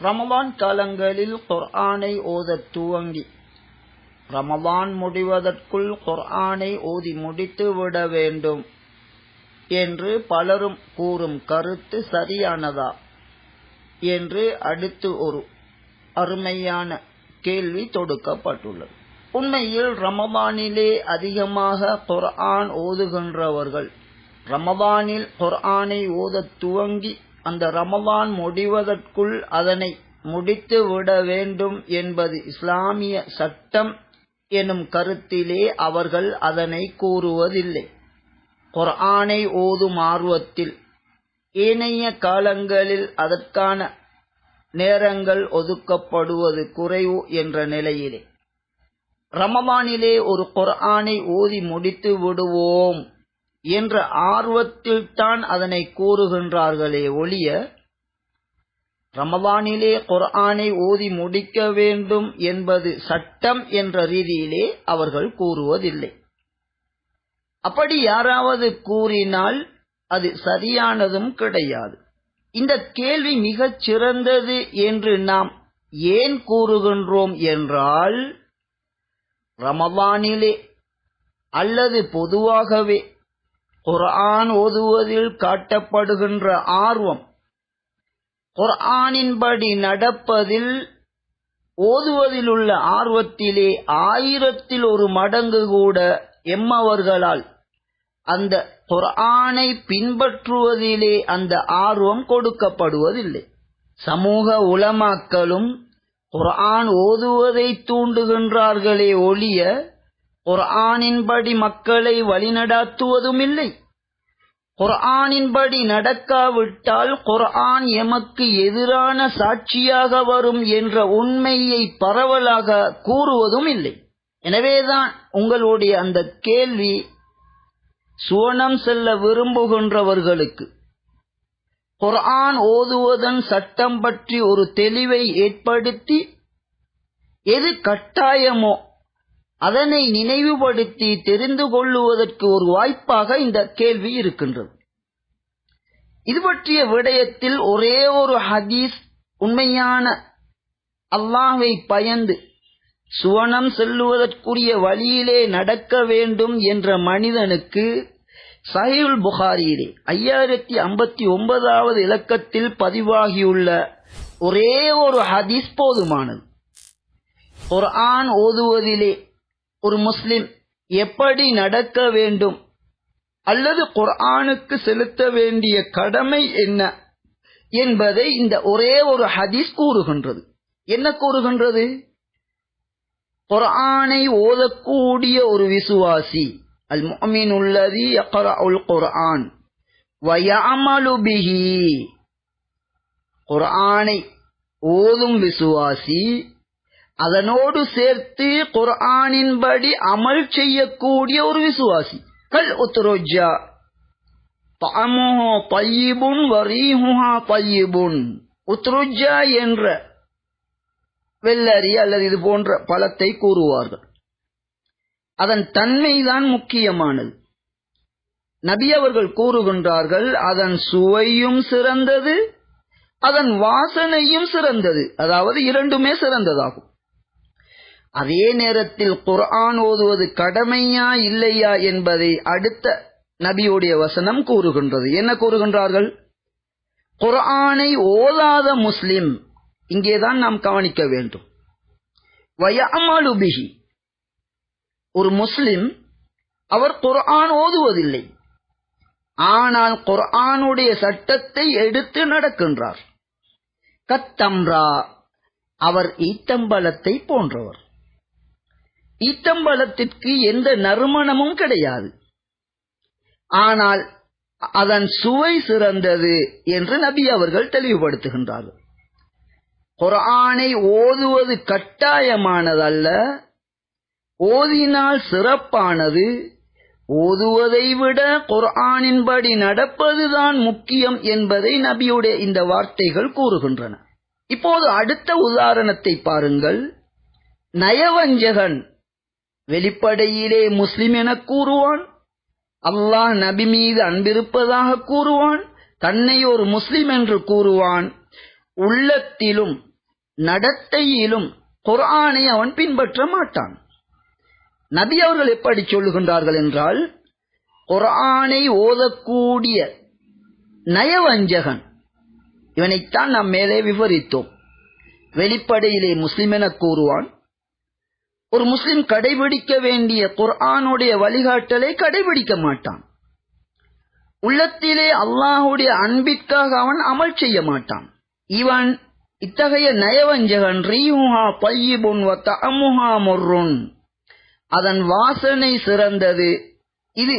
ரமலான் காலங்களில் குர்ஆனை ஓதத் துவங்கி ரமலான் முடிவதற்குள் குர்ஆனை ஓதி முடித்து விட வேண்டும் என்று பலரும் கூறும் கருத்து சரியானதா என்று அடுத்து ஒரு அருமையான கேள்வி தொடுக்கப்பட்டுள்ளது. உண்மையில் ரமபானிலே அதிகமாக குர்ஆன் ஓதுகின்றவர்கள் ரமபானில் குர்ஆனை ஓதத் துவங்கி அந்த ரமலான் முடிவதற்குள் அதனை முடித்து விட வேண்டும் என்பது இஸ்லாமிய சட்டம் எனும் கருத்திலே அவர்கள் அதனை கூறுவதில்லை. குர்ஆனை ஓதும் ஆர்வத்தில் ஏனைய காலங்களில் அதற்கான நேரங்கள் ஒதுக்கப்படுவது குறைவு என்ற நிலையிலே. ரமமானிலே ஒரு குர்ஆனை ஓதி முடித்து விடுவோம். என்ற ஆர்வத்தில் தான் அதனை கூறுகின்றார்களே ஒழிய ரமபானிலே குர்ஆனை ஓதி முடிக்க வேண்டும் என்பது சட்டம் என்ற ரீதியிலே அவர்கள் கூறுவதில்லை. அப்படி யாராவது கூறினால் அது சரியானதும் கிடையாது. இந்த கேள்வி மிகச் சிறந்தது என்று நாம் ஏன் கூறுகின்றோம் என்றால் ரமபானிலே அல்லது பொதுவாகவே குர்ஆன் ஓதுவதில் காட்டப்படுகின்ற ஆர்வம். குர்ஆனின்படி நடப்பதில் ஓதுவதில் உள்ள ஆர்வத்திலே ஆயிரத்தில் ஒரு மடங்கு கூட எம்மவர்களால் அந்த குர்ஆனை பின்பற்றுவதிலே அந்த ஆர்வம் கொடுக்கப்படுவதில்லை. சமூக உலமாக்களும் குர்ஆன் ஓதுவதை தூண்டுகின்றார்களே ஒழிய குர்ஆனின்படி மக்களை வழிநடாத்துவதும் இல்லை குர்ஆனின்படி நடக்காவிட்டால் குர்ஆன் எமக்கு எதிரான சாட்சியாக வரும் என்ற உண்மையை பரவலாக கூறுவதும் இல்லை எனவேதான் உங்களுடைய அந்த கேள்வி சுவனம் செல்ல விரும்புகின்றவர்களுக்கு. குர்ஆன் ஓதுவதன் சட்டம் பற்றி ஒரு தெளிவை ஏற்படுத்தி எது கட்டாயமோ அதனை நினைவுபடுத்தி தெரிந்து கொள்ளுவதற்கு ஒரு வாய்ப்பாக இந்த கேள்வி இருக்கின்றது. இது பற்றிய விடயத்தில் ஒரே ஒரு ஹதீஸ் உண்மையான அல்லாஹை பயந்து சுவனம் செல்லுவதற்குரிய வழியிலே நடக்க வேண்டும் என்ற மனிதனுக்கு சஹிவுல் புகாரியிலே ஐயாயிரத்தி ஐம்பத்தி ஒன்பதாவது இலக்கத்தில் பதிவாகியுள்ள ஒரே ஒரு ஹதீஸ் போதுமானது. ஒரு ஆண் ஓதுவதிலே ஒரு முஸ்லிம் எப்படி நடக்க வேண்டும் அல்லது குர்ஆனுக்கு செலுத்த வேண்டிய கடமை என்ன என்பதை இந்த ஒரே ஒரு ஹதீஸ் கூறுகின்றது. என்ன கூறுகின்றது? குர்ஆனை ஓதக்கூடிய ஒரு விசுவாசி அல் முஹ்மின் உள்ளதி யக்ரஉல் குர்ஆன் வயஅமலு பிஹி. குர்ஆனை ஓதும் விசுவாசி அதனோடு சேர்த்து குர்ஆனின்படி அமல் செய்யக்கூடிய ஒரு விசுவாசி. கல் உத்ரோஜா. தஅமுஹு பையிபுன் வரீஹுஹா பையிபுன் உத்ருஜா என்ற வெள்ளரி அல்லது இது போன்ற பழத்தை கூறுவார்கள். அதன் தன்மைதான் முக்கியமானது. நபி அவர்கள் கூறுகின்றார்கள் அதன் சுவையும் சிறந்தது அதன் வாசனையும் சிறந்தது. அதாவது இரண்டுமே சிறந்ததாகும். அதே நேரத்தில் குர்ஆன் ஓதுவது கடமையா இல்லையா என்பதை அடுத்த நபியுடைய வசனம் கூறுகின்றது. என்ன கூறுகின்றார்கள்? குர்ஆனை ஓதாத முஸ்லிம் இங்கேதான் நாம் கவனிக்க வேண்டும். வயமாலுபிகி ஒரு முஸ்லிம் அவர் குர்ஆன் ஓதுவதில்லை. ஆனால் குர்ஆனுடைய சட்டத்தை எடுத்து நடக்கின்றார். கத்தம்ரா அவர் ஈத்தம்பலத்தை போன்றவர். ஈத்தம்பலத்திற்கு எந்த நறுமணமும் கிடையாது. ஆனால் அதன் சுவை சிறந்தது என்று நபி அவர்கள் தெளிவுபடுத்துகின்றார்கள். குரானை ஓதுவது கட்டாயமானதல்ல. ஓதினால் சிறப்பானது. ஓதுவதை விட குர்ஆனின்படி நடப்பதுதான் முக்கியம் என்பதை நபியுடைய இந்த வார்த்தைகள் கூறுகின்றன. இப்போது அடுத்த உதாரணத்தை பாருங்கள். நயவஞ்சகன் வெளிப்படையிலே முஸ்லிம் என கூறுவான். அல்லாஹ் நபி மீது அன்பிருப்பதாக கூறுவான். தன்னை ஒரு முஸ்லிம் என்று கூறுவான். உள்ளத்திலும் நடத்தையிலும் குரானை அவன் பின்பற்ற மாட்டான். நபி அவர்கள் எப்படி சொல்லுகின்றார்கள் என்றால் குரானை ஓதக்கூடிய நயவஞ்சகன் இவனைத்தான் நாம் மேலே விவரித்தோம். வெளிப்படையிலே முஸ்லிம் என கூறுவான். ஒரு முஸ்லிம் கடைபிடிக்க வேண்டிய குர்ஆனுடைய வழிகாட்டலை கடைபிடிக்க மாட்டான். உள்ளத்திலே அல்லாஹுடைய அன்பிற்காக அவன் அமல் செய்ய மாட்டான். இவன் இத்தகைய நயவஞ்சகன் ரீஹுஹா பையிபுன் வ அதன் வாசனை சிறந்தது. இது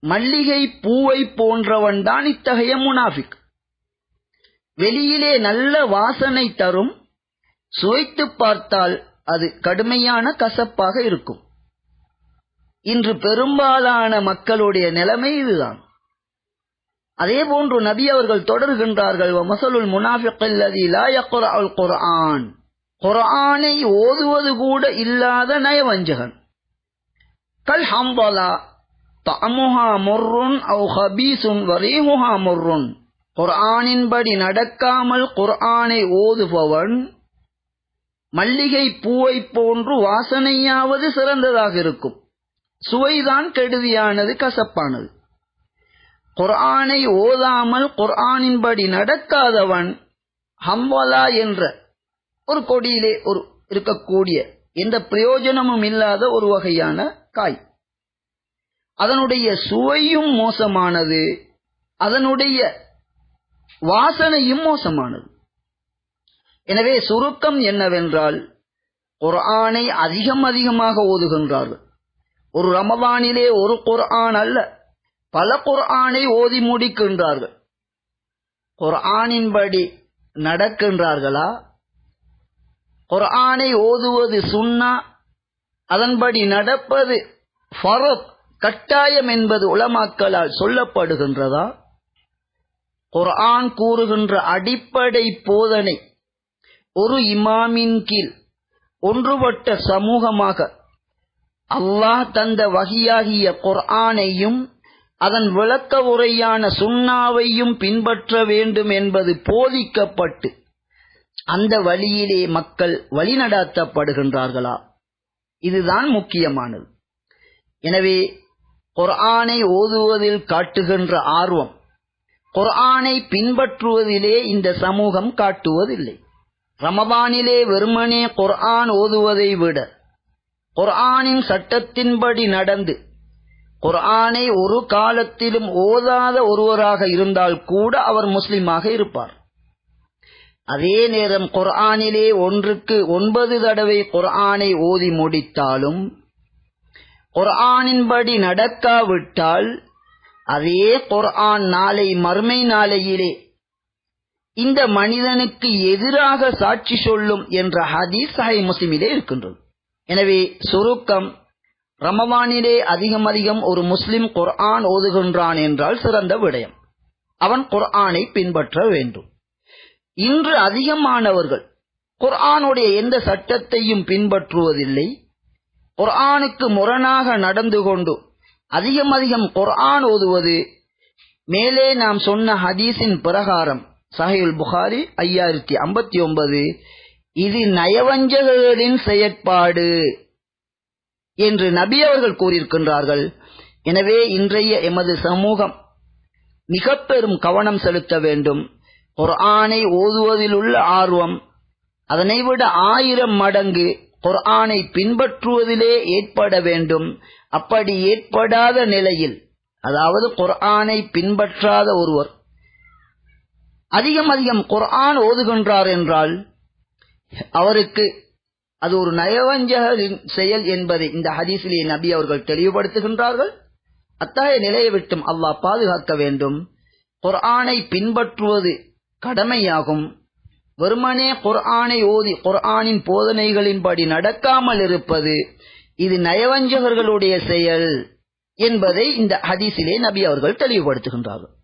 மல்லிகை பூவை போன்றவன் தான் இத்தகைய முனாஃபிக். வெளியிலே நல்ல வாசனை தரும். சுவைத்து பார்த்தால் அது கடுமையான கசப்பாக இருக்கும். இன்று பெரும்பாலான மக்களுடைய நிலைமை இதுதான். அதே போன்று நபி அவர்கள் தொடர்கின்றார்கள் மசலுல் முனாஃபிகல்லதி லா குர்ஆன். குர்ஆனை ஓதுவது கூட இல்லாத நயவஞ்சகன். கல் ஹம்பலா தஅமுஹா முர்ருன் அவ் ஹபீசுன் வரீஹுஹா முர்ருன். குர்ஆனின்படி நடக்காமல் குர்ஆனை ஓதுபவன் மல்லிகை பூவை போன்று வாசனையாவது சிறந்ததாக இருக்கும். சுவைதான் கெடுதியானது கசப்பானது. குர்ஆனை ஓதாமல் குர்ஆனின்படி நடக்காதவன் ஹம்வலா என்ற ஒரு கொடியிலே ஒரு இருக்கக்கூடிய எந்த பிரயோஜனமும் இல்லாத ஒரு வகையான காய். அதனுடைய சுவையும் மோசமானது அதனுடைய வாசனையும் மோசமானது. எனவே சுருக்கம் என்னவென்றால் குர்ஆனை அதிகம் அதிகமாக ஓதுகின்றார்கள். ஒரு ரமதானிலே ஒரு குர்ஆன் அல்ல பல குர்ஆனை ஓதி முடிக்கின்றார்கள். குர்ஆனின்படி நடக்கின்றார்களா? குர்ஆனை ஓதுவது சுன்னா அதன்படி நடப்பது ஃபரத் கட்டாயம் என்பது உலமாக்களால் சொல்லப்படுகின்றதா? குர்ஆன் கூறுகின்ற அடிப்படை போதனை ஒரு இமாமின் கீழ் ஒன்றுபட்ட சமூகமாக அல்லாஹ் தந்த வகியாகிய குர்ஆனையும் அதன் விளக்க உரையான சுண்ணாவையும் பின்பற்ற வேண்டும் என்பது போதிக்கப்பட்டு அந்த வழியிலே மக்கள் வழிநடாத்தப்படுகின்றார்களா? இதுதான் முக்கியமானது. எனவே குர்ஆனை ஓதுவதில் காட்டுகின்ற ஆர்வம் குர்ஆனை பின்பற்றுவதிலே இந்த சமூகம் காட்டுவதில்லை. ரமபானிலே வெறுமனே குர்ஆன் ஓதுவதை விட குர்ஆனின் சட்டத்தின்படி நடந்து குர்ஆனை ஒரு காலத்திலும் ஓதாத ஒருவராக இருந்தால் கூட அவர் முஸ்லிமாக இருப்பார். அதே நேரம் குர்ஆனிலே ஒன்றுக்கு ஒன்பது தடவை குர்ஆனை ஓதி முடித்தாலும் குர்ஆனின்படி நடக்காவிட்டால் அதே குர்ஆன் நாளை மறுமை நாளையிலே இந்த மனிதனுக்கு எதிராக சாட்சி சொல்லும் என்ற ஹதீஸ் சஹை முஸ்லிமிலே இருக்கின்றது. எனவே சுருக்கம் ரமவானிலே அதிகம் அதிகம் ஒரு முஸ்லிம் குர்ஆன் ஓதுகின்றான் என்றால் சிறந்த விடயம். அவன் குர்ஆனை பின்பற்ற வேண்டும். இன்று அதிகமானவர்கள் குர்ஆனுடைய எந்த சட்டத்தையும் பின்பற்றுவதில்லை. குர்ஆனுக்கு முரணாக நடந்து கொண்டு அதிகம் அதிகம் குர்ஆன் ஓதுவது மேலே நாம் சொன்ன ஹதீஸின் பிரகாரம். சஹீல் புகாரி ஐயாயிரத்தி ஐம்பத்தி ஒன்பது. இது நயவஞ்சகர்களின் செயற்பாடு என்று நபி அவர்கள் கூறியிருக்கின்றார்கள். எனவே இன்றைய எமது சமூகம் மிக பெரும் கவனம் செலுத்த வேண்டும். குர்ஆனை ஓதுவதில் உள்ள ஆர்வம் அதனை விட ஆயிரம் மடங்கு குர்ஆனை பின்பற்றுவதிலே ஏற்பட வேண்டும். அப்படி ஏற்படாத நிலையில் அதாவது குர்ஆனை பின்பற்றாத ஒருவர் அதிகம் அதிகம் குர்ஆன் ஓதுகின்றார் என்றால் அவருக்கு அது ஒரு நயவஞ்சகரின் செயல் என்பதை இந்த ஹதீஸிலே நபி அவர்கள் தெளிவுபடுத்துகின்றார்கள். அத்தகைய நிலையை விட்டும் அல்லாஹ் பாதுகாக்க வேண்டும். குர்ஆனை பின்பற்றுவது கடமையாகும். வெறுமனே குர்ஆனை ஓதி குர்ஆனின் போதனைகளின்படி நடக்காமல் இருப்பது இது நயவஞ்சகர்களுடைய செயல் என்பதை இந்த ஹதீஸிலே நபி அவர்கள் தெளிவுபடுத்துகின்றார்கள்.